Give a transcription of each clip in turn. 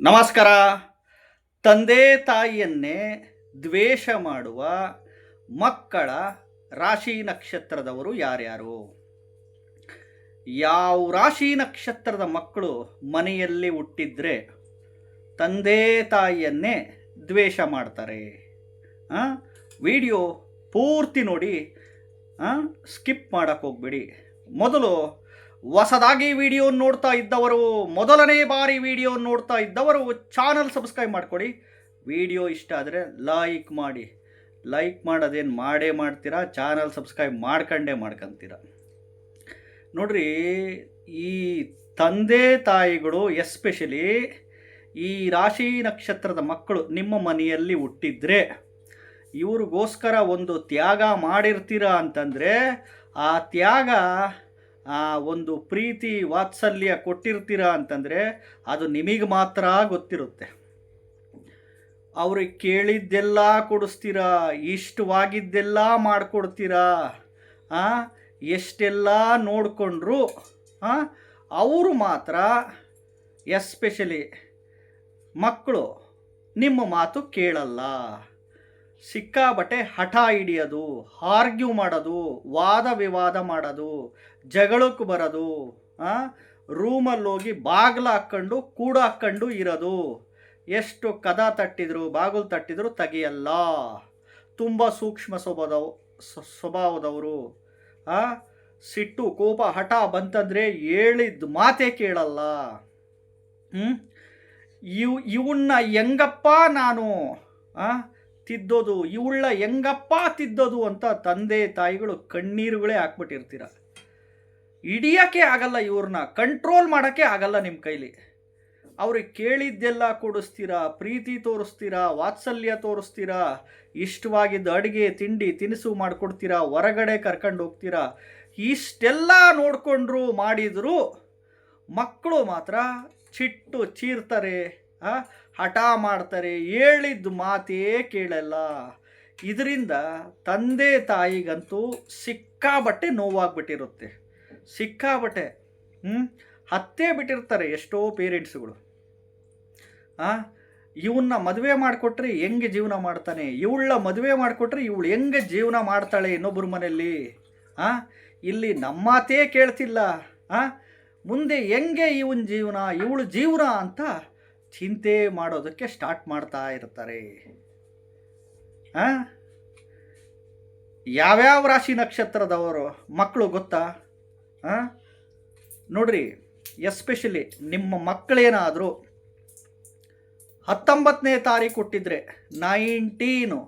ನಮಸ್ಕಾರ. ತಂದೆ ತಾಯಿಯನ್ನೇ ದ್ವೇಷ ಮಾಡುವ ಮಕ್ಕಳ ರಾಶಿ ನಕ್ಷತ್ರದವರು ಯಾರ್ಯಾರು? ಯಾವ ರಾಶಿ ನಕ್ಷತ್ರದ ಮಕ್ಕಳು ಮನೆಯಲ್ಲಿ ಹುಟ್ಟಿದ್ರೆ ತಂದೆ ತಾಯಿಯನ್ನೇ ದ್ವೇಷ ಮಾಡ್ತಾರೆ? ವಿಡಿಯೋ ಪೂರ್ತಿ ನೋಡಿ ಸ್ಕಿಪ್ ಮಾಡೋಕ್ಕೋಗ್ಬೇಡಿ ಮೊದಲು ಹೊಸದಾಗಿ ವಿಡಿಯೋ ನೋಡ್ತಾ ಇದ್ದವರು, ಮೊದಲನೇ ಬಾರಿ ವಿಡಿಯೋ ನೋಡ್ತಾ ಇದ್ದವರು ಚಾನಲ್ ಸಬ್ಸ್ಕ್ರೈಬ್ ಮಾಡಿಕೊಡಿ. ವಿಡಿಯೋ ಇಷ್ಟ ಆದರೆ ಲೈಕ್ ಮಾಡಿ. ಲೈಕ್ ಮಾಡೋದೇನು ಮಾಡೇ ಮಾಡ್ತೀರಾ ಚಾನಲ್ ಸಬ್ಸ್ಕ್ರೈಬ್ ಮಾಡ್ಕೊಂಡೇ ಮಾಡ್ಕೊಂತೀರ. ನೋಡ್ರಿ, ಈ ತಂದೆ ತಾಯಿಗಳು ಎಸ್ಪೆಷಲಿ ಈ ರಾಶಿ ನಕ್ಷತ್ರದ ಮಕ್ಕಳು ನಿಮ್ಮ ಮನೆಯಲ್ಲಿ ಹುಟ್ಟಿದ್ರೆ, ಇವ್ರಿಗೋಸ್ಕರ ಒಂದು ತ್ಯಾಗ ಮಾಡಿರ್ತೀರ ಅಂತಂದರೆ, ಆ ತ್ಯಾಗ ಆ ಒಂದು ಪ್ರೀತಿ ವಾತ್ಸಲ್ಯ ಕೊಟ್ಟಿರ್ತೀರ ಅಂತಂದರೆ ಅದು ನಿಮಗೆ ಮಾತ್ರ ಗೊತ್ತಿರುತ್ತೆ. ಅವ್ರಿಗೆ ಕೇಳಿದ್ದೆಲ್ಲ ಕೊಡಿಸ್ತೀರಾ? ಇಷ್ಟವಾಗಿದ್ದೆಲ್ಲ ಮಾಡಿಕೊಡ್ತೀರಾ? ಎಷ್ಟೆಲ್ಲ ನೋಡಿಕೊಂಡ್ರು? ಅವರು ಮಾತ್ರ, ಎಸ್ಪೆಷಲಿ ಮಕ್ಕಳು, ನಿಮ್ಮ ಮಾತು ಕೇಳಲ್ಲ. ಸಿಕ್ಕಾಬಟ್ಟೆ ಹಠ ಹಿಡಿಯೋದು, ಆರ್ಗ್ಯೂ ಮಾಡೋದು, ವಾದ ವಿವಾದ ಮಾಡೋದು, ಜಗಳಕ್ಕೆ ಬರೋದು ರೂಮಲ್ಲಿ ಹೋಗಿ ಬಾಗಿಲು ಹಾಕ್ಕೊಂಡು, ಕೂಡ ಹಾಕ್ಕೊಂಡು ಇರೋದು. ಎಷ್ಟು ಕದ ತಟ್ಟಿದ್ರು, ಬಾಗಿಲು ತಟ್ಟಿದ್ರು ತೆಗಿಯಲ್ಲ. ತುಂಬ ಸೂಕ್ಷ್ಮ ಸ್ವಭಾವ ಸ್ವಭಾವದವರು. ಸಿಟ್ಟು, ಕೋಪ, ಹಠ ಬಂತಂದರೆ ಹೇಳಿದ ಮಾತೇ ಕೇಳಲ್ಲ. ಹ್ಞೂ ಇವ್ ಇವನ್ನ ಹೆಂಗಪ್ಪ ನಾನು? ತಿದ್ದೋದು ಇವಳ ಹೆಂಗಪ್ಪ ತಿದ್ದೋದು ಅಂತ ತಂದೆ ತಾಯಿಗಳು ಕಣ್ಣೀರುಗಳೇ ಹಾಕ್ಬಿಟ್ಟಿರ್ತೀರ. ಹಿಡಿಯೋಕ್ಕೆ ಆಗಲ್ಲ ಇವ್ರನ್ನ ಕಂಟ್ರೋಲ್ ಮಾಡೋಕ್ಕೆ ಆಗಲ್ಲ ನಿಮ್ಮ ಕೈಲಿ. ಅವ್ರಿಗೆ ಕೇಳಿದ್ದೆಲ್ಲ ಕೊಡಿಸ್ತೀರಾ, ಪ್ರೀತಿ ತೋರಿಸ್ತೀರಾ, ವಾತ್ಸಲ್ಯ ತೋರಿಸ್ತೀರಾ, ಇಷ್ಟವಾಗಿದ್ದ ಅಡುಗೆ, ತಿಂಡಿ, ತಿನಿಸು ಮಾಡಿಕೊಡ್ತೀರಾ, ಹೊರಗಡೆ ಕರ್ಕೊಂಡು ಹೋಗ್ತೀರಾ, ಇಷ್ಟೆಲ್ಲ ನೋಡಿಕೊಂಡ್ರು ಮಾಡಿದ್ರು ಮಕ್ಕಳು ಮಾತ್ರ ಚಿಟ್ಟು ಚೀರ್ತಾರೆ ಹಠ ಮಾಡ್ತಾರೆ ಹೇಳಿದ ಮಾತೇ ಕೇಳಲ್ಲ. ಇದರಿಂದ ತಂದೆ ತಾಯಿಗಂತೂ ಸಿಕ್ಕಾಬಟ್ಟೆ ನೋವಾಗ್ಬಿಟ್ಟಿರುತ್ತೆ. ಸಿಕ್ಕಾಬಟ್ಟೆ ಹ್ಞೂ ಹತ್ತೇ ಬಿಟ್ಟಿರ್ತಾರೆ ಎಷ್ಟೋ ಪೇರೆಂಟ್ಸ್ಗಳು. ಹಾಂ ಇವನ್ನ ಮದುವೆ ಮಾಡಿಕೊಟ್ರೆ ಹೆಂಗೆ ಜೀವನ ಮಾಡ್ತಾನೆ? ಇವಳ ಮದುವೆ ಮಾಡಿಕೊಟ್ರೆ ಇವಳು ಹೆಂಗೆ ಜೀವನ ಮಾಡ್ತಾಳೆ ಇನ್ನೊಬ್ಬರ ಮನೆಯಲ್ಲಿ? ಹಾಂ ಇಲ್ಲಿ ನಮ್ಮ ಮಾತೇ ಕೇಳ್ತಿಲ್ಲ. ಹಾಂ ಮುಂದೆ ಹೆಂಗೆ ಇವನ ಜೀವನ, ಇವಳು ಜೀವನ ಅಂತ ಚಿಂತೆ ಮಾಡೋದಕ್ಕೆ ಸ್ಟಾರ್ಟ್ ಮಾಡ್ತಾ ಇರ್ತಾರೆ. ಯಾವ್ಯಾವ ರಾಶಿ ನಕ್ಷತ್ರದವರು ಮಕ್ಕಳು ಗೊತ್ತಾ? ನೋಡ್ರಿ ಎಸ್ಪೆಷಲಿ ನಿಮ್ಮ ಮಕ್ಕಳೇನಾದರೂ ಹತ್ತೊಂಬತ್ತನೇ ತಾರೀಕು ಹುಟ್ಟಿದ್ರೆ ನೈನ್ಟೀನು,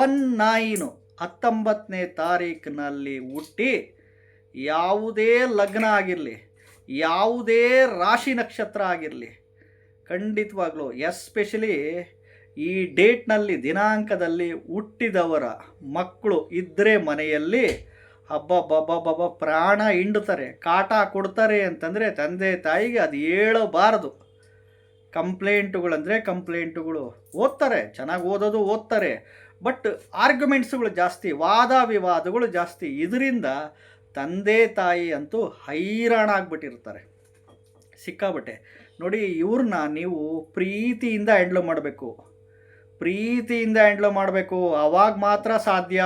ಒನ್ ನೈನು ಹತ್ತೊಂಬತ್ತನೇ ತಾರೀಕಿನಲ್ಲಿ ಹುಟ್ಟಿ ಯಾವುದೇ ಲಗ್ನ ಆಗಿರಲಿ, ಯಾವುದೇ ರಾಶಿ ನಕ್ಷತ್ರ ಆಗಿರಲಿ ಖಂಡಿತವಾಗ್ಲೂ, ಎಸ್ಪೆಷಲಿ ಈ ಡೇಟ್ನಲ್ಲಿ, ದಿನಾಂಕದಲ್ಲಿ ಹುಟ್ಟಿದವರ ಮಕ್ಕಳು ಇದ್ದರೆ ಮನೆಯಲ್ಲಿ ಹಬ್ಬ ಪ್ರಾಣ ಹಿಂಡುತ್ತಾರೆ, ಕಾಟ ಕೊಡ್ತಾರೆ ಅಂತಂದರೆ ತಂದೆ ತಾಯಿಗೆ ಅದು ಹೇಳಬಾರದು. ಕಂಪ್ಲೇಂಟುಗಳಂದರೆ ಕಂಪ್ಲೇಂಟುಗಳು ಓದ್ತಾರೆ, ಚೆನ್ನಾಗಿ ಓದೋದು ಓದ್ತಾರೆ. ಬಟ್ ಆರ್ಗ್ಯುಮೆಂಟ್ಸ್ಗಳು ಜಾಸ್ತಿ ವಾದ ವಿವಾದಗಳು ಜಾಸ್ತಿ ಇದರಿಂದ ತಂದೆ ತಾಯಿ ಅಂತೂ ಹೈರಾಣಾಗ್ಬಿಟ್ಟಿರ್ತಾರೆ. ಸಿಕ್ಕಾಬಟ್ಟೆ ನೋಡಿ ಇವ್ರನ್ನ ನೀವು ಪ್ರೀತಿಯಿಂದ ಹ್ಯಾಂಡ್ಲ್ ಮಾಡಬೇಕು. ಪ್ರೀತಿಯಿಂದ ಹ್ಯಾಂಡ್ಲ್ ಮಾಡಬೇಕು. ಅವಾಗ ಮಾತ್ರ ಸಾಧ್ಯ.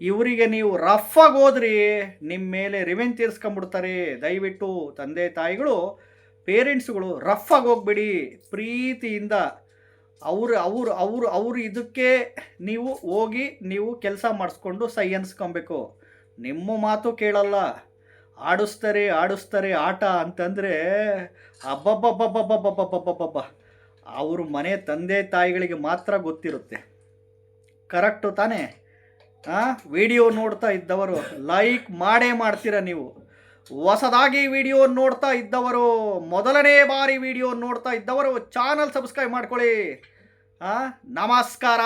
ಇವರಿಗೆ ನೀವು ರಫಾಗಿ ಹೋದ್ರಿ. ನಿಮ್ಮ ಮೇಲೆ ರಿವೆಂಜ್ ತೀರಿಸ್ಕೊಂಬಿಡ್ತಾರೆ ದಯವಿಟ್ಟು ತಂದೆ, ತಾಯಿಗಳು ಪೇರೆಂಟ್ಸ್ಗಳು ರಫಾಗಿ ಹೋಗ್ಬಿಡಿ. ಪ್ರೀತಿಯಿಂದ. ಅವರು ಅವರು ಅವರು ಅವರು ಇದಕ್ಕೆ ನೀವು ಹೋಗಿ ನೀವು ಕೆಲಸ ಮಾಡಿಸ್ಕೊಂಡು ಸೈ ಅನ್ಸ್ಕೊಬೇಕು. ನಿಮ್ಮ ಮಾತು ಕೇಳಲ್ಲ. ಆಡಿಸ್ತಾರೆ ಆಡಿಸ್ತಾರೆ ಆಟ ಅಂತಂದರೆ ಅಬ್ಬಬ್ಬಬ್ಬಬ್ಬಬ್ಬಬ್ಬಬ್ಬಬ್ಬಬ್ಬ ಅವರು ಮನೆ ತಂದೆ ತಾಯಿಗಳಿಗೆ ಮಾತ್ರ ಗೊತ್ತಿರುತ್ತೆ. ಕರೆಕ್ಟು ತಾನೇ? ಹಾಂ ವಿಡಿಯೋ ನೋಡ್ತಾ ಇದ್ದವರು ಲೈಕ್ ಮಾಡೇ ಮಾಡ್ತೀರ ನೀವು? ಹೊಸದಾಗಿ ವಿಡಿಯೋ ನೋಡ್ತಾ ಇದ್ದವರು, ಮೊದಲನೇ ಬಾರಿ ವಿಡಿಯೋ ನೋಡ್ತಾ ಇದ್ದವರು ಚಾನಲ್ ಸಬ್ಸ್ಕ್ರೈಬ್ ಮಾಡ್ಕೊಳ್ಳಿ. ನಮಸ್ಕಾರ.